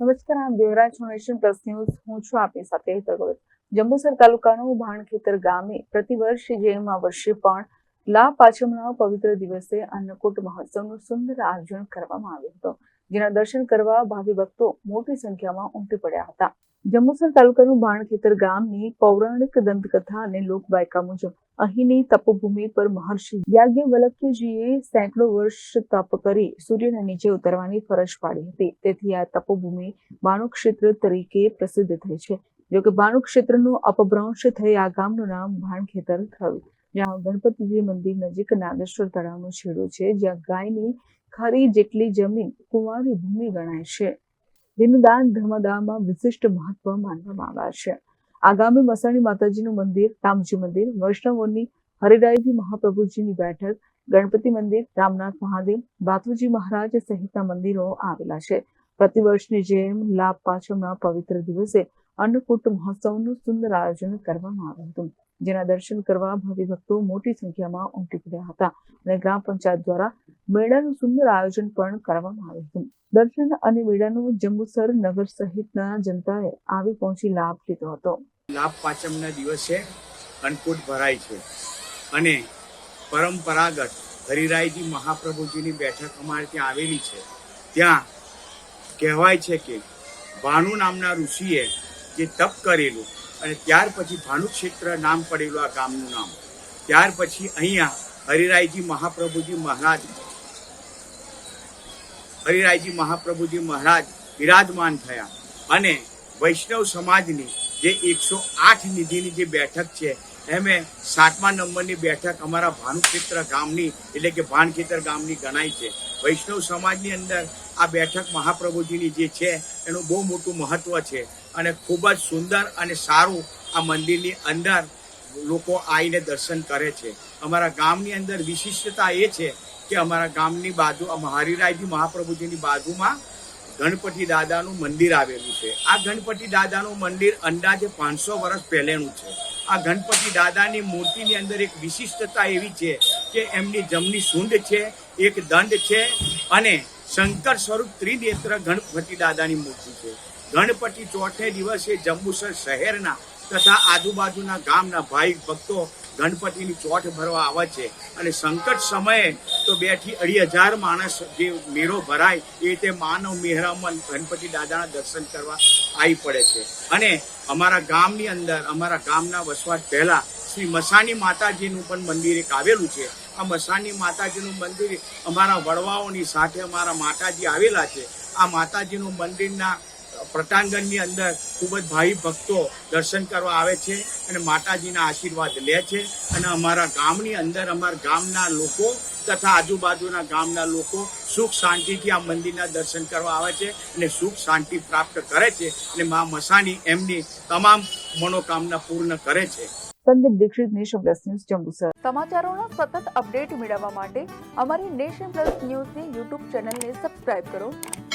નમસ્કાર, આમ Devraj foundation plus news. હું છું આપની સાથે હેતલ ભગત જંબુસર તાલુકાનું ભાણખેતર ગામે પ્રતિવર્ષ જેમ આ વર્ષે પણ લા પાછમના પવિત્ર દિવસે અન્નકૂટ મહોત્સવનું સુંદર આયોજન કરવામાં આવ્યું હતું, જેના દર્શન કરવા ભાવિ ભક્તો મોટી સંખ્યામાં ઉમટી પડ્યા હતા. જંબુસર તાલુકાનું બાણખેતર ગામની પૌરાણિક દંતકથા અને લોકવાયકા મુજબ અહીંની તપભૂમિ પર મહર્ષિ યાજ્ઞવલ્ક્યજીએ સેંકડો વર્ષ તપ કરી સૂર્યના નીચે ઉતરવાની ફરજ પાડી હતી. તેથી આ તપભૂમિ બાણુ ક્ષેત્ર તરીકે પ્રસિદ્ધ થઈ છે. જો કે બાણુ ક્ષેત્રનું અપભ્રંશ થઈ આ ગામનું નામ ભાણખેતર થયું. જ્યાં ગણપતિજી મંદિર નજીક નાગેશ્વર તળાવનો છેડો છે, જ્યાં ગાયની ખરી જેટલી જમીન કુંવારી ભૂમિ ગણાય છે. જેનું દાન ધર્મદાનમાં વિશિષ્ટ મહત્વ માનવામાં આવે છે. આગામી મસાણી માતાજીનું મંદિર, રામજી મંદિર, વૈષ્ણવોની હરિરાયજી મહાપ્રભુજીની બેઠક, ગણપતિ મંદિર, રામનાથ મહાદેવ, બાપુજી મહારાજ સહિતના મંદિરો આવેલા છે. પ્રતિવર્ષની જેમ લાભ પાછળના પવિત્ર દિવસે અન્નકૂટ મહોત્સવનું સુંદર આયોજન કરવામાં આવ્યું હતું, જેના દર્શન કરવા ભાવિ ભક્તો મોટી સંખ્યામાં ઉમટી પડ્યા હતા અને ગ્રામ પંચાયત દ્વારા મેળાનું સુંદર આયોજન પણ કરવામાં આવ્યું હતું. દર્શન અને મેળાનું જંબુસર નગર સહિતના જનતાએ આવી પહોંચી લાભ લીધો હતો. લાભ પાંચમના દિવસે અન્નકૂટ ભરાય છે અને પરંપરાગત હરિરાયજી મહાપ્રભુજીની બેઠક અમારે ત્યાં આવેલી છે. ત્યાં કહેવાય છે કે ભાનુ નામના ઋષિએ જે તપ કરેલું અને ત્યાર પછી ભાનુ ક્ષેત્ર નામ પડેલું આ ગામનું નામ. ત્યાર પછી અહીંયા હરિરાયજી મહાપ્રભુજી મહારાજ હરિરાયજી મહાપ્રભુજી મહારાજ બિરાજમાન થયા. અને વૈષ્ણવ સમાજની જે એકસો આઠ નિધિની જે બેઠક છે, એમે સાતમા નંબરની બેઠક અમારા ભાનુક્ષેત્ર ગામની, એટલે કે ભાનખેતર ગામની ગણાય છે. વૈષ્ણવ સમાજની અંદર આ બેઠક મહાપ્રભુજીની જે છે, એનું બહુ મોટું મહત્વ છે. અને ખૂબ જ સુંદર અને સારું આ મંદિરની અંદર લોકો આવીને દર્શન કરે છે. અમારા ગામની અંદર વિશિષ્ટતા એ છે કે અમારા ગામની બાજુ હરિરાયજી મહાપ્રભુજીની બાજુમાં ગણપતિ દાદાનું મંદિર આવેલું છે. આ ગણપતિ દાદાનું મંદિર અંદાજે પાંચસો વર્ષ પહેલેનું છે. આ ગણપતિ દાદાની મૂર્તિની અંદર એક વિશિષ્ટતા એવી છે કે એમની જમની સૂંઢ છે, એક દંડ છે અને શંકર સ્વરૂપ ત્રિનેત્ર ગણપતિ દાદાની મૂર્તિ છે. ગણપતિ ચોથે દિવસે જંબુસર શહેરના તથા આજુબાજુના ગામના ભાઈ ભક્તો ગણપતિની ચોટ ભરવા આવે છે. અને સંકટ સમયે તો બેથી અઢી હજાર માણસ જે મેળો ભરાય, એ રીતે માનવ મેહરામન ગણપતિ દાદાના દર્શન કરવા આવી પડે છે. અને અમારા ગામની અંદર, અમારા ગામના વસવાટ પહેલા શ્રી મસાની માતાજીનું પણ મંદિર એક આવેલું છે. આ મસાની માતાજીનું મંદિર અમારા વડવાઓની સાથે અમારા માતાજી આવેલા છે. આ માતાજીનું મંદિરના પ્રટાંગણની અંદર ખૂબ જ ભાઈ ભક્તો દર્શન કરવા આવે છે અને માતાજીના આશીર્વાદ લે છે. અને અમારા ગામની અંદર અમારા ગામના લોકો તથા આજુબાજુના ગામના લોકો સુખ શાંતિથી આ મંદિરના દર્શન કરવા આવે છે અને સુખ શાંતિ પ્રાપ્ત કરે છે અને મા મસાણી એમની તમામ મનોકામના પૂર્ણ કરે છે. Sandeep Dixit nation plus news Jambusar. સમાચારોના સતત અપડેટ મેળવવા માટે અમારી નેશન પ્લસ ન્યૂઝની યુટ્યુબ ચેનલને સબસ્ક્રાઇબ કરો.